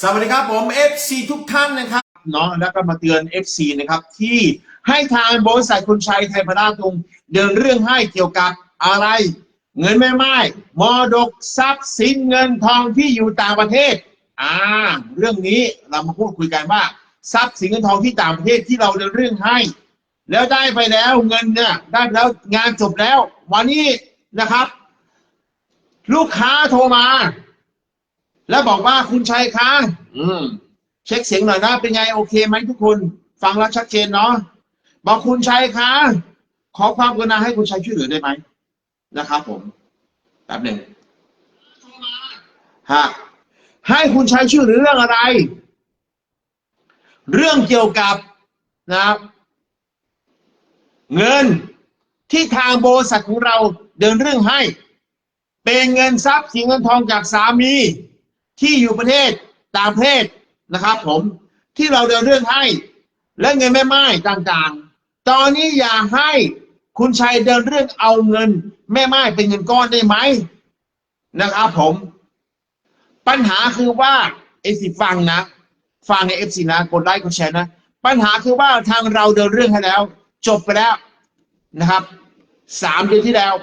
สวัสดีครับผม FC ทุกท่านนะครับเนาะแล้วก็มาเตือน FC นะครับ ที่ให้ทางบริษัทคุณชัยไทยพนาทุงเดินเรื่องให้เกี่ยวกับอะไร เงินแม่ไม้มรดกทรัพย์สินเงินทองที่อยู่ต่างประเทศ อ่า เรื่องนี้เรามาพูดคุยกันว่าทรัพย์สินเงินทองที่ต่างประเทศที่เราเดินเรื่องให้ แล้วได้ไปแล้วเงินเนี่ยได้แล้วงานจบแล้ว วันนี้นะครับ ลูกค้าโทรมา แล้วบอกว่าคุณชัยคะอืม เช็คเสียงหน่อยนะเป็นไงโอเคไหมทุกคน ฟังแล้วชัดเจนเนาะบอกคุณชัยคะขอความกรุณาให้คุณชัยช่วยเหลือได้ไหมนะครับผมแป๊บหนึ่งฮะให้คุณชัยช่วยเหลือเรื่องอะไร เรื่องเกี่ยวกับนะครับ เงินที่ทางบริษัทของเราเดินเรื่องให้ เป็นเงินทรัพย์สินเงินทองจากสามี ที่อยู่ประเทศต่างประเทศนะครับ ผมที่เราเดินเรื่องให้ และเงินแม่ไม้ต่างๆ ตอนนี้อย่าให้คุณชัยเดินเรื่องเอาเงิน แม่ไม้เป็นเงินก้อนได้ไหมนะครับผม ปัญหาคือว่าเอสิฟังนะ ฟังในเอฟซีนะกดไลค์กดแชร์นะปัญหาคือว่าทางเราเดินเรื่องให้แล้ว จบไปแล้วนะครับสามเดือนที่แล้ว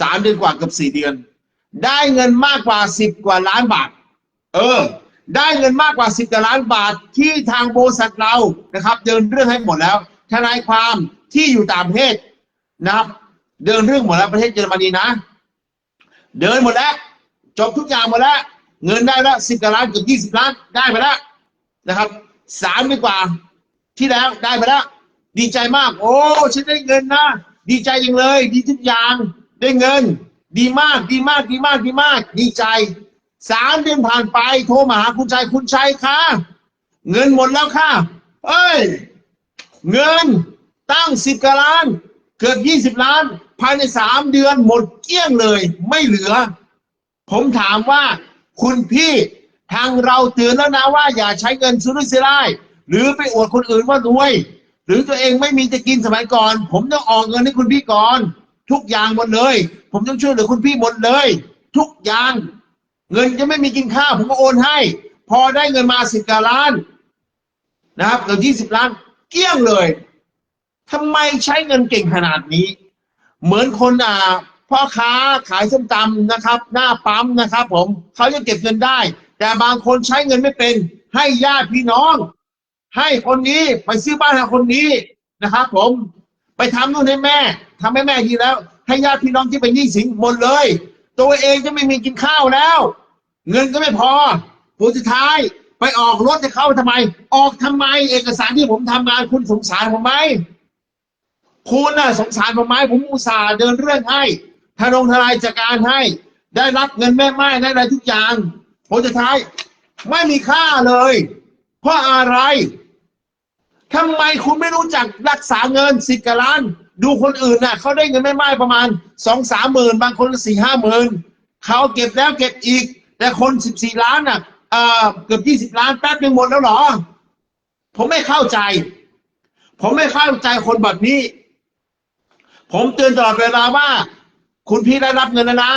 สามเดือนกว่าเกับสี่เดือน ได้เงินมากกว่าสิบกว่าล้านบาท เออ ได้เงินมากกว่าสิบล้านบาทที่ทางบริษัทเรานะครับ เดินเรื่องให้หมดแล้วทนายความที่อยู่ต่างประเทศนะครับ เดินเรื่องหมดแล้วประเทศเยอรมนีนะ เดินหมดแล้ว จบทุกอย่างหมดแล้ว เงินได้แล้วสิบล้านเกือบยี่สิบล้านได้ไปแล้วนะครับสามดีกว่าที่แล้วได้ไปแล้ว ดีใจมาก โอ้ฉันได้เงินนะดีใจจังเลย ดีทุกอย่างได้เงิน ดีมากดีมากดีมากดีมาก ดีใจ สามเดือนผ่านไปโทรมาหาคุณชัยคุณชัยค่ะ เงินหมดแล้วค่ะ เอ้ย เงินตั้งสิบกว่าล้าน เกือบยี่สิบล้าน ภายในสามเดือนหมดเกลี้ยงเลย ไม่เหลือ ผมถามว่าคุณพี่ทางเราเตือนแล้วนะว่าอย่าใช้เงินซื้อรุ่ยซื้อได้หรือไปอวดคนอื่นว่ารวย หรือตัวเองไม่มีจะกินสมัยก่อน ผมต้องออกเงินให้คุณพี่ก่อน ทุกอย่างหมดเลย ผมต้องช่วยเหลือคุณพี่หมดเลย ทุกอย่าง เงินจะไม่มีกินข้าวผมก็โอนให้ พอได้เงินมาสิบกว่าล้าน นะครับเกือบยี่สิบล้าน เกลี้ยงเลยทำไมใช้เงินเก่งขนาดนี้ เหมือนคนอ่าพ่อค้าขายส้มตำนะครับ หน้าปั๊มนะครับ ผมเขาจะเก็บเงินได้ แต่บางคนใช้เงินไม่เป็นให้ญาติพี่น้อง ให้คนนี้ไปซื้อบ้านให้คนนี้นะครับ ผมไปทำนู่นให้แม่ทำให้แม่ดีแล้ว ให้ญาติพี่น้องที่เป็นหนี้สินหมดเลย ตัวเองจะไม่มีกินข้าวแล้ว เงินก็ไม่พอผลสุดท้ายไปออกรถจะเข้าทำไม ออกทำไม เอกสารที่ผมทำงานคุณสงสารผมไหมคุณน่ะสงสารผมไหมผมอุตส่าห์เดินเรื่องให้ทนงทนายจัดการให้ ได้รับเงินแม่ไม้ได้อะไรทุกอย่างผลสุดท้ายไม่มีค่าเลย เพราะอะไรทำไมคุณไม่รู้จักรักษาเงินสิบกว่าล้าน ดูคนอื่นน่ะเขาได้เงินแม่ไม้ประมาณสองสามหมื่นบางคนสี่ห้าหมื่นเขาเก็บแล้วเก็บอีก แต่คนสิบสี่ล้านน่ะเออเกือบยี่สิบล้านแป๊บหนึ่งหมดแล้วหรอ ผมไม่เข้าใจ ผมไม่เข้าใจคนแบบนี้ ผมเตือนตลอดเวลาว่า คุณพี่ได้รับเงินแล้วนะ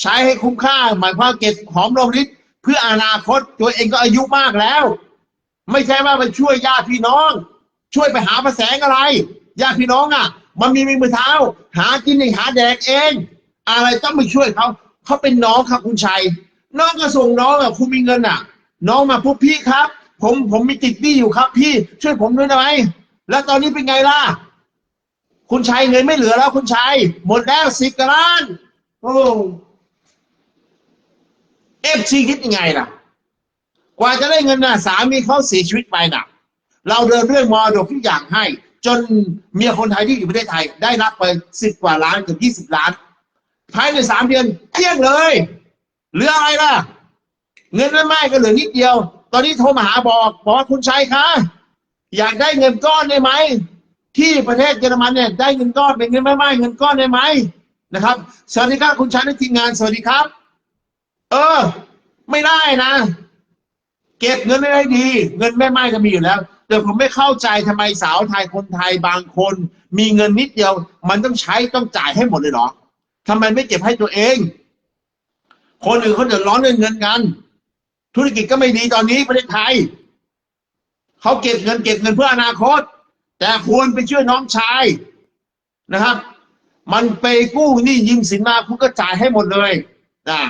ใช้ให้คุ้มค่า หมายความเก็บหอมรอมริบเพื่ออนาคตตัวเองก็อายุมากแล้ว ไม่ใช่ว่าไปช่วยญาติพี่น้อง ช่วยไปหาประแสงอะไรญาติพี่น้องอะ มันมีมือเท้า หากินเองหาแดกเอง อะไรต้องไปช่วยเขา เขาเป็นน้องครับคุณชัย น้องก็ส่งน้องอะคุณมีเงินอะ น้องมาพบพี่ครับ ผมผมมีติดหนี้อยู่ครับ พี่ช่วยผมด้วยได้ไหมแล้วตอนนี้เป็นไงล่ะ คุณชัยเงินไม่เหลือแล้ว คุณชัยหมดแล้วสิบกล้านโอ้เอฟซีคิดยังไงล่ะ กว่าจะได้เงินน่ะสามีเขาเสียชีวิตไปน่ะ เราเดินเรื่องมรดกทุกอย่างให้ จนเมียคนไทยที่อยู่ประเทศไทย ได้รับไปสิบกว่าล้านเกือบยี่สิบล้าน ภายในสามเดือนเกลี้ยงเลยเหลืออะไรล่ะ เงินไม่ไม่ก็เหลือนิดเดียว ตอนนี้โทรมาหาบอกบอกว่าคุณชัยคะอยากได้เงินก้อนได้ไหมที่ประเทศเยอรมันเนี่ยได้เงินก้อนเป็นเงินไม่ไม่เงินก้อนได้ไหมนะครับสวัสดีครับคุณชัยในทีมงานสวัสดีครับ เออ ไม่ได้นะ เก็บเงินไม่ได้ดี เงินแม่ไม้ก็มีอยู่แล้วแต่ผมไม่เข้าใจทำไมสาวไทยคนไทยบางคน มีเงินนิดเดียว มันต้องใช้ต้องจ่ายให้หมดเลยเหรอ ทำไมไม่เก็บให้ตัวเอง คนอื่นเขาเดือดร้อนเรื่องเงินกัน ธุรกิจก็ไม่ดีตอนนี้ประเทศไทยเขาเก็บเงินเก็บเงินเพื่ออนาคต แต่ควรไปช่วยน้องชายนะครับ มันไปกู้หนี้ยืมสินมาคุณก็จ่ายให้หมดเลยนะ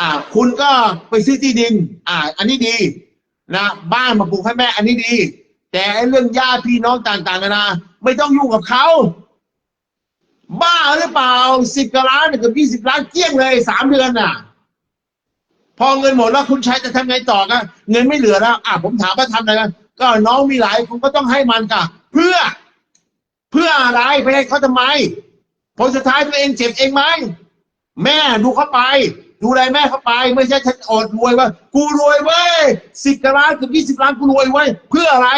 อ่า คุณก็ไปซื้อที่ดิน อ่า อันนี้ดีนะบ้านมาปลูกให้แม่ อันนี้ดี แต่เรื่องญาติพี่น้องต่างๆนานาไม่ต้องยุ่งกับเขา บ้าหรือเปล่าสิบกว่าล้านเกือบยี่สิบล้านเกลี้ยงเลยสามเดือนน่ะ พอเงินหมดแล้วคุณใช้จะทำไงต่อกันเงินไม่เหลือแล้ว อะผมถามว่าทำอะไรกันก็น้องมีหลายคุณก็ต้องให้มันกะเพื่อ เพื่ออะไรไปให้เขาทำไมผลสุดท้ายตัวเองเจ็บเองไหมแม่ดูเขาไป ดูแลแม่เขาไป ไม่ใช่ฉันอดรวยว่า กูรวยเว้ยสิบกล้านเกือบยี่สิบล้านกูรวยเว้ยเพื่ออะไร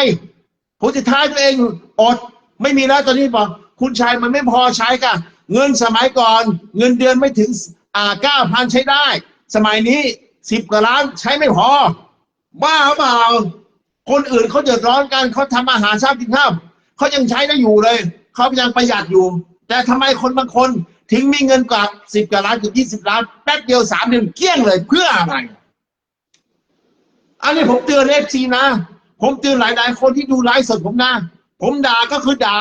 ผลสุดท้ายตัวเองอดไม่มีแล้วตอนนี้บอก คุณชายมันไม่พอใช้กะเงินสมัยก่อน เงินเดือนไม่ถึงอ่าเก้าพันใช้ได้ สมัยนี้สิบกว่าล้านใช้ไม่พอ บ้าเปล่าคนอื่นเขาเดือดร้อนกันเขาทำอาหารเช้ากินข้าวเขายังใช้ได้อยู่เลยเขายังประหยัดอยู่ แต่ทำไมคนบางคนถึงมีเงินกว่าสิบกว่าล้านถึงยี่สิบล้านแป๊บเดียวสามเดือนเกลี้ยงเลยเพื่ออะไรอันนี้ผมเตือนเอฟซีนะ ผมเตือนหลาย ๆ คนที่ดูไลฟ์สดผมนะ ผมด่าก็คือด่า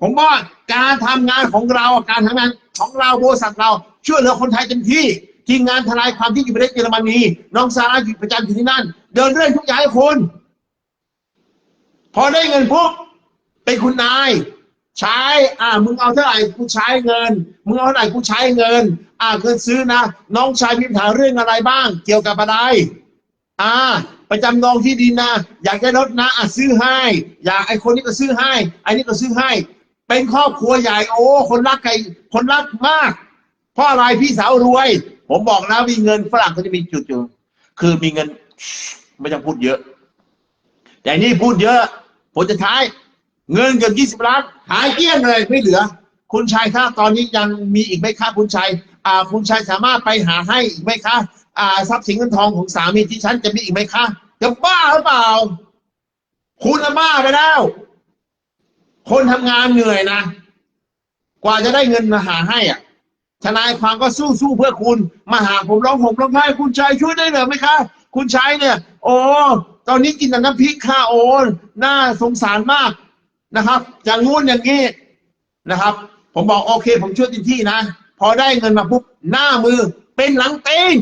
ผมว่าการทำงานของเราการทำงานของเราบริษัทเราช่วยเหลือคนไทยเต็มที่ทีมงานทนายความที่อยู่ประเทศเยอรมนีน้องซาร่าอยู่ประจำอยู่ที่นั่น เดินเรื่องทุกอย่างให้คุณพอได้เงินปุ๊บเป็นคุณนาย ใช้ อ่า มึงเอาเท่าไหร่กูใช้เงิน มึงเอาเท่าไหร่กูใช้เงิน อ่าเงินซื้อนะ น้องชายมีปัญหาเรื่องอะไรบ้าง เกี่ยวกับอะไรอ่าประจำนองที่ดินนะ อยากได้รถนะอะซื้อให้ อยากไอ้คนนี้ก็ซื้อให้ไอนี่ก็ซื้อให้ เป็นครอบครัวใหญ่โอ้ คนรักใครคนรักมาก เพราะอะไรพี่สาวรวย ผมบอกแล้วมีเงินฝรั่งเขาจะมีจุดอยู่คือมีเงินไม่ต้องพูดเยอะ แต่นี่พูดเยอะผลจะท้าย เงินเกือบยี่สิบล้านหายเกลี้ยงเลยไม่เหลือ คุณชายครับตอนนี้ยังมีอีกไหมครับคุณชายอ่าคุณชายสามารถไปหาให้อีกไหมคะอ่าทรัพย์สินเงินทองของสามีที่ฉันจะมีอีกไหมคะจะบ้าหรือเปล่า คุณน่ะบ้าไปแล้ว คนทำงานเหนื่อยนะ กว่าจะได้เงินมาหาให้อะทนายความก็สู้สู้เพื่อคุณ มาหาผมร้องผมร้องไห้คุณชายช่วยได้หรือไหมคะ คุณชายเนี่ย โอ้ตอนนี้กินแต่น้ำพริกค่ะโอ้น่าสงสารมากนะครับ อย่างงู้นอย่างนี้นะครับ ผมบอกโอเค ผมช่วยเต็มที่นะ พอได้เงินมาปุ๊บหน้ามือเป็นหลังเต็ง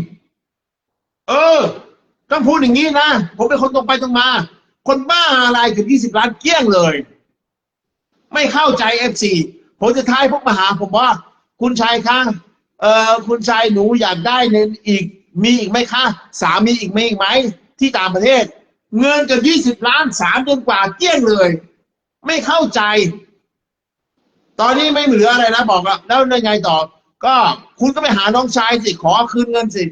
เออ ต้องพูดอย่างนี้นะ ผมเป็นคนตรงไปตรงมา คนบ้าอะไรถึงยี่สิบล้านเกลี้ยงเลย ไม่เข้าใจเอฟซีผมจะท้ายพวกมาหาผมว่า คุณชายคะเอ่อคุณชายหนูอยากได้เงินอีกมีอีกไหมคะสามีอีกไหมอีกไหมที่ต่างประเทศ เงินเกือบยี่สิบล้านสามเดือนกว่าเกี้ยงเลย ไม่เข้าใจ ตอนนี้ไม่เหลืออะไรนะบอกแล้วแล้วยังไงต่อ ก็คุณก็ไปหาน้องชายสิขอคืนเงินสิ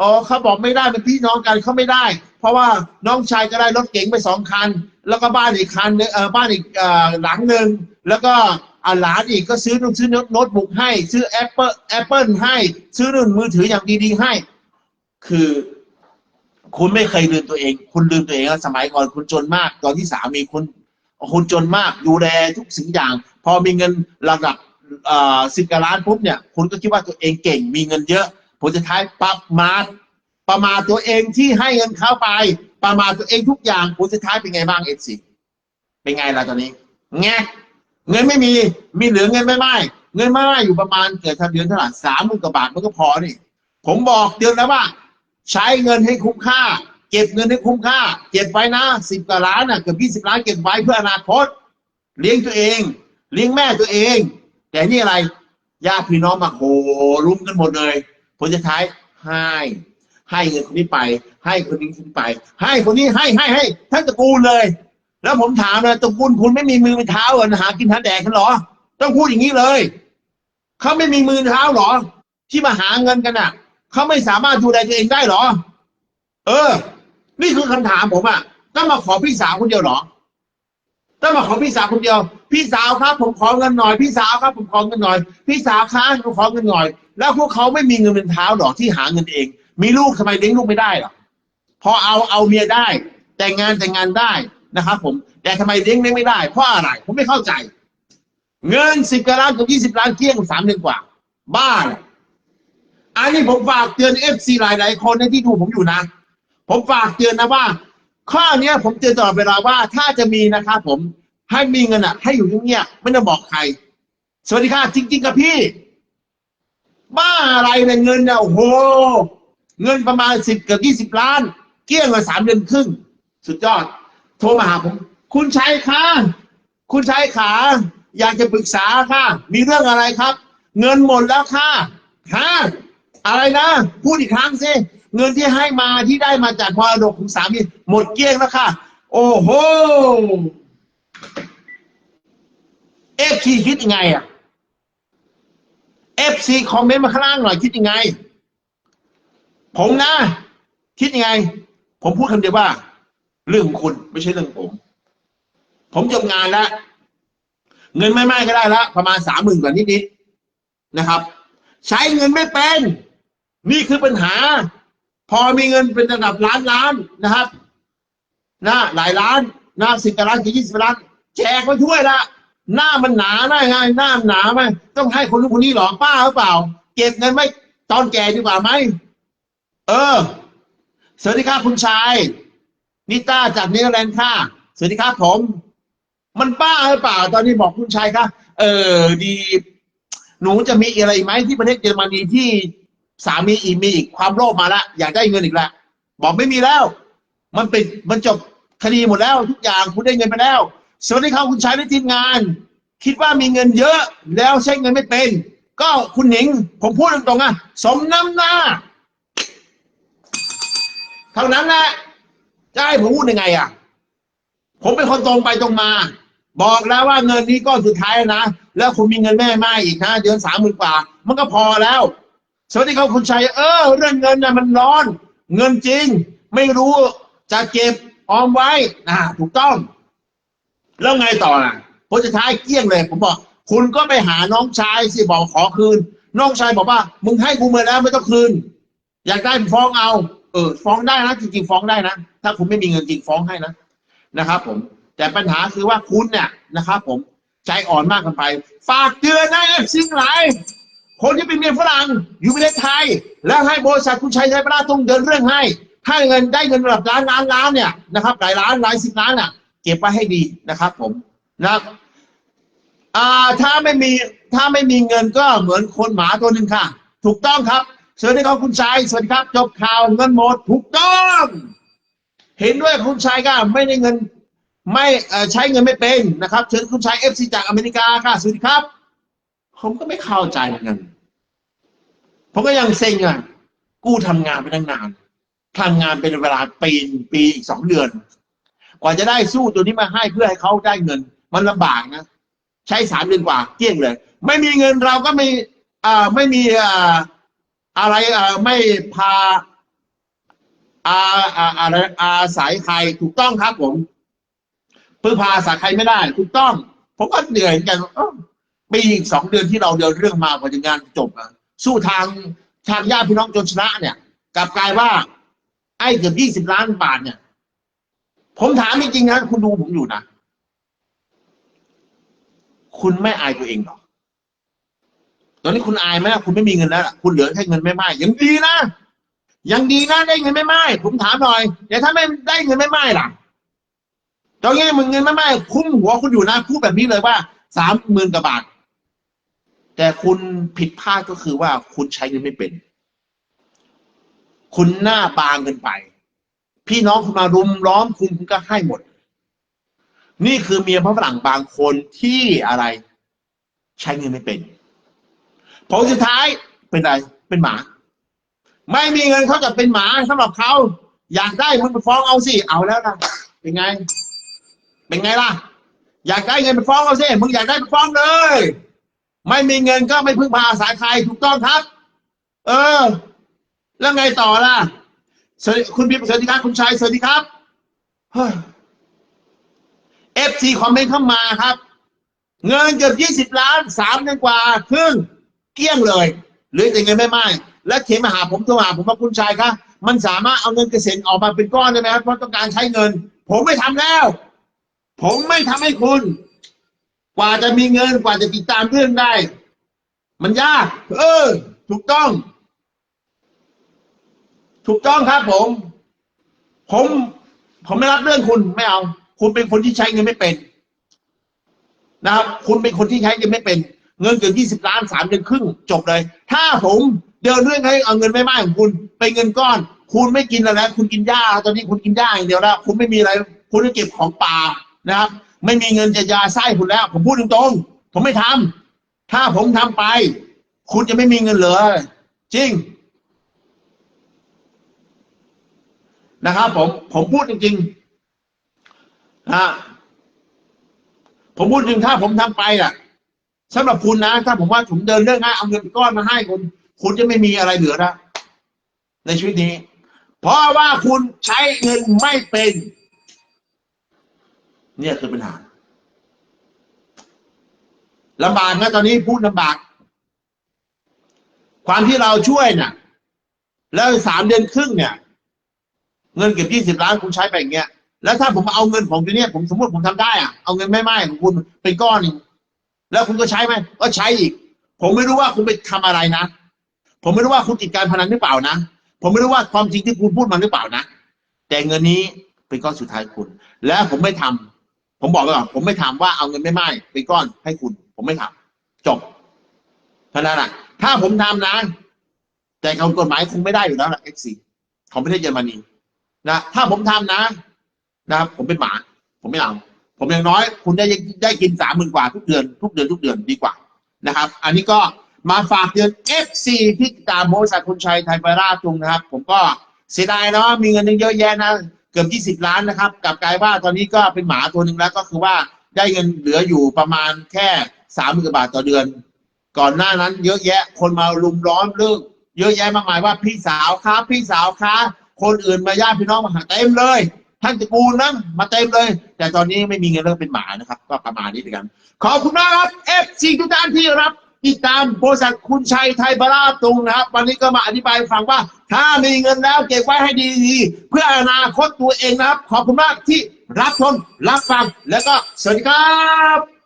อ๋อเขาบอกไม่ได้เป็นพี่น้องกันเขาไม่ได้ เพราะว่าน้องชายก็ได้รถเก๋งไปสองคัน แล้วก็บ้านอีกคันนึงเออบ้านอีกเออหลังหนึ่งแล้วก็อาหลานอีกก็ซื้อนู่นซื้อโน้ตบุ๊กให้ ซื้อแอปเปิลแอปเปิลให้ ซื้อนู่นมือถืออย่างดีๆให้ คือ คุณไม่เคยลืมตัวเอง คุณลืมตัวเองแล้วสมัยก่อนคุณจนมาก ตอนที่สามีคุณคุณจนมากดูแลทุกสิ่งอย่าง พอมีเงินระดับสิบกว่าล้านปุ๊บเนี่ย คุณก็คิดว่าตัวเองเก่งมีเงินเยอะผลสุดท้ายประมา ประมาทตัวเองที่ให้เงินเขาไป ประมาทตัวเองทุกอย่างผลสุดท้ายเป็นไงบ้างเอฟซีเป็นไงล่ะตอนนี้แงเงินไม่มีมีเหลือเงินไม่ไม่เงินไม่ไม่อยู่ประมาณเกิดทำเดือนเท่าไหร่สามหมื่นกว่าบาทมันก็พอนี่ผมบอกเตือนแล้วว่า ใช้เงินให้คุ้มค่า เก็บเงินให้คุ้มค่า เก็บไว้นะสิบกว่าล้านน่ะเกือบยี่สิบล้านเก็บไว้เพื่ออนาคต เลี้ยงตัวเอง เลี้ยงแม่ตัวเอง แต่นี่อะไรญาติพี่น้องมาโหรุมกันหมดเลยผลจะท้ายให้ ให้เงินคนนี้ไป ให้คนนี้คนไป ให้คนนี้ให้ให้ให้ทั้งตระกูลเลย แล้วผมถามเลยตระกูลคุณไม่มีมือมีเท้าเหรอหากินหาแดกกันเหรอ ต้องพูดอย่างนี้เลยเขาไม่มีมือเท้าเหรอ ที่มาหาเงินกันอะเขาไม่สามารถดูแลตัวเองได้เหรอ เออ นี่คือคำถามผมอะต้องมาขอพี่สาวคนเดียวเหรอต้องมาขอพี่สาวคนเดียว พี่สาวครับ ผมขอเงินหน่อย พี่สาวครับผมขอเงินหน่อย พี่สาวครับผมขอเงินหน่อย แล้วพวกเขาไม่มีเงินเป็นเท้าหรอที่หาเงินเอง มีลูกทำไมเลี้ยงลูกไม่ได้หรอพอเอาเอาเมียได้ แต่งงานแต่งงานได้นะครับผม แต่ทำไมเลี้ยงเลี้ยงไม่ได้เพราะอะไร ผมไม่เข้าใจ เงินสิบกล้านกับยี่สิบล้านเกี้ยงสามเดือนกว่า บ้าเลยอันนี้ผมฝากเตือนเอฟซีหลายๆคนในที่ดูผมอยู่นะ ผมฝากเตือนนะว่า ข้อเนี้ยผมเตือนตลอดเวลาว่าถ้าจะมีนะครับผมให้มีเงินอะ ให้อยู่เงียบๆไม่ต้องบอกใคร สวัสดีค่ะจริง ๆ กับพี่ บ้าอะไรเนี่ยเงินเนี่ยโอ้โห เงินประมาณสิบเกือบยี่สิบล้าน เกลี้ยงมาสามเดือนครึ่ง สุดยอด โทรมาหาผม คุณชัยคะคุณชัยขา อยากจะปรึกษาค่ะ มีเรื่องอะไรครับ เงินหมดแล้วค่ะฮะอะไรนะ พูดอีกครั้งสิเงินที่ให้มาที่ได้มาจากมรดกของสามีหมดเกลี้ยงแล้วค่ะ โอ้โหเอฟซีคิดยังไงอะเอฟซีคอมเมนต์มาข้างล่างหน่อยคิดยังไง ผมนะ คิดยังไง ผมพูดคำเดียวว่า เรื่องของคุณไม่ใช่เรื่องผม ผมจบงานแล้ว เงินไม่ไม่ก็ได้แล้วประมาณสามหมื่นกว่านิดๆนะครับ ใช้เงินไม่เป็น นี่คือปัญหา พอมีเงินเป็นระดับล้านล้านนะครับนะหลายล้านนะสิบล้านกี่ยี่สิบล้านแจกไปถ้วยละหน้ามันหนาได้ไงหน้ามันหนาไหมต้องให้คนนู้นคนนี้หรอป้าหรือเปล่า เก็บเงินไม่ตอนแก่ดีกว่าไหม เออ สวัสดีครับคุณชายนิต้าจากเนเธอร์แลนด์ค่ะสวัสดีครับผม มันบ้าหรือเปล่า ตอนนี้บอกคุณชายค่ะเออดี หนูจะมีอะไรไหมที่ประเทศเยอรมนีที่สามีอีมีอีกความโลภมาละอยากได้เงินอีกละบอกไม่มีแล้ว มันเป็นมันจบคดีหมดแล้ว ทุกอย่างคุณได้เงินไปแล้ว สวัสดีครับคุณชายและทีมงาน คิดว่ามีเงินเยอะแล้วใช้เงินไม่เป็น ก็คุณหนิง ผมพูดตรงๆอะสมน้ำหน้า เท่านั้นแหละจะให้ผมพูดยังไงอะ ผมเป็นคนตรงไปตรงมา บอกแล้วว่าเงินนี้ก็สุดท้ายนะ แล้วคุณมีเงินแม่ไม้อีกนะเดือนสามหมื่นกว่า มันก็พอแล้ว สวัสดีครับคุณชัย เออ เรื่องเงินน่ะมันร้อน เงินจริง ไม่รู้จะเก็บออมไว้นะถูกต้อง แล้วไงต่อน่ะผลสุดท้ายเกลี้ยงเลย ผมบอก คุณก็ไปหาน้องชายสิบอกขอคืน น้องชายบอกว่า มึงให้กูมาแล้วไม่ต้องคืน อยากได้ฟ้องเอา เออฟ้องได้นะจริงๆฟ้องได้นะ ถ้าคุณไม่มีเงินจริงฟ้องให้นะนะครับ ผม แต่ปัญหาคือว่าคุณเนี่ยนะครับ ผมใจอ่อนมากเกินไป ฝากเตือนนะเอฟซิงหลายคนที่เป็นเมียฝรั่งอยู่ประเทศไทย แล้วให้บริษัทคุณชัยชัยประราต้องเดินเรื่องให้ ถ้าเงินได้เงินระดับล้านล้านล้านเนี่ยนะครับหลายล้านหลายสิบล้านอะ เก็บไว้ให้ดีนะครับ ผมนะอ่าถ้าไม่มีถ้าไม่มีเงินก็เหมือนคนหมาตัวหนึ่งค่ะ ถูกต้องครับ สวัสดีครับคุณชายสวัสดีครับ จบข่าวเงินหมดถูกต้อง เห็นด้วยคุณชายก็ไม่ได้เงิน ไม่ใช้เงินไม่เป็นนะครับ เชิญคุณชายเอฟซีจากอเมริกาค่ะสวัสดีครับ ผมก็ไม่เข้าใจเหมือนกันผมก็ยังเซ็งอะกู้ทำงานไปตั้งนานทำงานเป็นเวลาปีปีอีกสองเดือน กว่าจะได้สู้ตัวนี้มาให้เพื่อให้เขาได้เงิน มันลำบากนะ ใช้สามเดือนกว่าเกลี้ยงเลย ไม่มีเงินเราก็ไม่อ่าไม่มีอ่า อะไรอ่าไม่พาอาอาอะไรอาศัยใครถูกต้องครับผมพึ่งพาอาศัยใครไม่ได้ ถูกต้อง ผมก็เหนื่อยเห็นกันปีอีกสองเดือนที่เราเดินเรื่องมากว่าจะงานจบอะสู้ทางทางญาติพี่น้องจนชนะเนี่ยกลับกลายว่า ไอ้เกือบยี่สิบล้านบาทเนี่ย ผมถามจริงๆนะคุณดูผมอยู่นะ คุณไม่อายตัวเองหรอ ตอนนี้คุณอายไหมคุณไม่มีเงินแล้วคุณเหลือแค่เงินไม่มากยังดีนะยังดีนะได้เงินไม่มากผมถามหน่อยแต่ถ้าไม่ได้เงินไม่มากล่ะตอนนี้มึงเงินไม่มากคุ้มหัวคุณอยู่นะพูดแบบนี้เลยว่าสามหมื่นกว่าบาทแต่คุณผิดพลาดก็คือว่าคุณใช้เงินไม่เป็น คุณหน้าบางเกินไป พี่น้องคุณมารุมล้อมคุณคุณก็ให้หมด นี่คือเมียพระฝรั่งบางคนที่อะไร ใช้เงินไม่เป็น ผลสุดท้ายเป็นอะไร เป็นหมา ไม่มีเงินเขาจะเป็นหมาสำหรับเขาอยากได้มึงไปฟ้องเอาสิเอาแล้วนะเป็นไง เป็นไงล่ะ อยากได้เงินไปฟ้องเอาสิมึงอยากได้ไปฟ้องเลย ไม่มีเงินก็ไม่พึ่งพาอาศัยใครถูกต้องครับ เออ แล้วไงต่อล่ะคุณพี่สวัสดีครับคุณชายสวัสดีครับเอฟซีคอมเมนต์เข้ามาครับ เงินเกือบยี่สิบล้านสามเดือนกว่าครึ่ง กี้ยงเลยหลือแต่เงินไม่มากและเขียนมาหาผมโทรหาผมว่าคุณชายครับมันสามารถเอาเงินเกษียณออกมาเป็นก้อนได้ไหมครับเพราะต้องการใช้เงิน ผมไม่ทำแล้ว ผมไม่ทำให้คุณ กว่าจะมีเงินกว่าจะติดตามเรื่องได้ มันยาก เออ ถูกต้อง ถูกต้องครับผม ผม ผมไม่รับเรื่องคุณไม่เอา คุณเป็นคนที่ใช้เงินไม่เป็น นะครับ คุณเป็นคนที่ใช้เงินไม่เป็น เงินเกือบยี่สิบล้านสามเดือนครึ่งจบเลย ถ้าผมเดินเรื่องให้เอาเงินไม่มากของคุณเป็นเงินก้อน คุณไม่กินอะไรคุณกินหญ้าตอนนี้คุณกินหญ้าอย่างเดียวแล้วคุณไม่มีอะไรคุณจะเก็บของป่านะครับ ไม่มีเงินจะยาไส้คุณแล้ว ผมพูดตรงๆผมไม่ทำถ้าผมทำไป คุณจะไม่มีเงินเหลือจริงนะครับผมผมพูดจริงๆนะผมพูดจริงถ้าผมทำไปอะ สำหรับคุณนะ ถ้าผมว่าผมเดินเรื่องง่ายเอาเงินก้อนมาให้คุณ คุณจะไม่มีอะไรเหลือนะในชีวิตนี้ เพราะว่าคุณใช้เงินไม่เป็น เนี่ยคือปัญหาลำบากนะตอนนี้พูดลำบาก ความที่เราช่วยเนี่ยแล้วสามเดือนครึ่งเนี่ย เงินเก็บยี่สิบล้านคุณใช้ไปอย่างเงี้ยแล้วถ้าผมเอาเงินของตัวเนี้ยผมสมมติผมทำได้อะเอาเงินไม่ไม่ของคุณเป็นก้อนหนึ่ง แล้วคุณก็ใช้ไหมก็ใช้อีก ผมไม่รู้ว่าคุณไปทำอะไรนะ ผมไม่รู้ว่าคุณติดการพนันหรือเปล่านะ ผมไม่รู้ว่าความจริงที่คุณพูดมาหรือเปล่านะ แต่เงินนี้เป็นก้อนสุดท้ายคุณ และผมไม่ทำผมบอกไว้ก่อนผมไม่ทำว่าเอาเงินไม่ไม่เป็นก้อนให้คุณ ผมไม่ทำจบเท่านั้นแหะถ้าผมทำนะ แต่ของกฎหมายคงไม่ได้อยู่แล้วนะเอ็กซีของประเทศเยอรมนีนะถ้าผมทำนะนะครับผมเป็นหมา ผมไม่เอา ผมอย่างน้อย คุณได้ได้กินสามหมื่นกว่าทุกเดือน ทุกเดือนทุกเดือนดีกว่านะครับ อันนี้ก็มาฝากเตือน FC ที่ตามบริษัทคุณชัยไทยบาราจุงนะครับ ผมก็เสียดายเนาะมีเงินเยอะแยะนะเกือบ20 ล้านนะครับกลับกลายว่าตอนนี้ก็เป็นหมาตัวหนึ่งแล้วก็คือว่าได้เงินเหลืออยู่ประมาณแค่สามหมื่นบาทต่อเดือน ก่อนหน้านั้นเยอะแยะ คนมาลุมล้อมเรื่องเยอะแยะมากมายว่าพี่สาวครับพี่สาวคะคนอื่นมาญาติพี่น้องมาหาเต็มเลย ท่านตระกูลนะมาเต็มเลย แต่ตอนนี้ไม่มีเงินเลิกเป็นหมานะครับ ก็ประมาณนี้ด้วยกัน ขอบคุณมากครับ FC ทุกท่านที่รับติดตามบริษัทคุณชัยไทยบาราตุงนะครับ วันนี้ก็มาอธิบายฟังว่า ถ้ามีเงินแล้วเก็บไว้ให้ดีๆเพื่ออนาคตตัวเองนะครับ ขอบคุณมากที่รับชมรับฟังแล้วก็สวัสดีครับ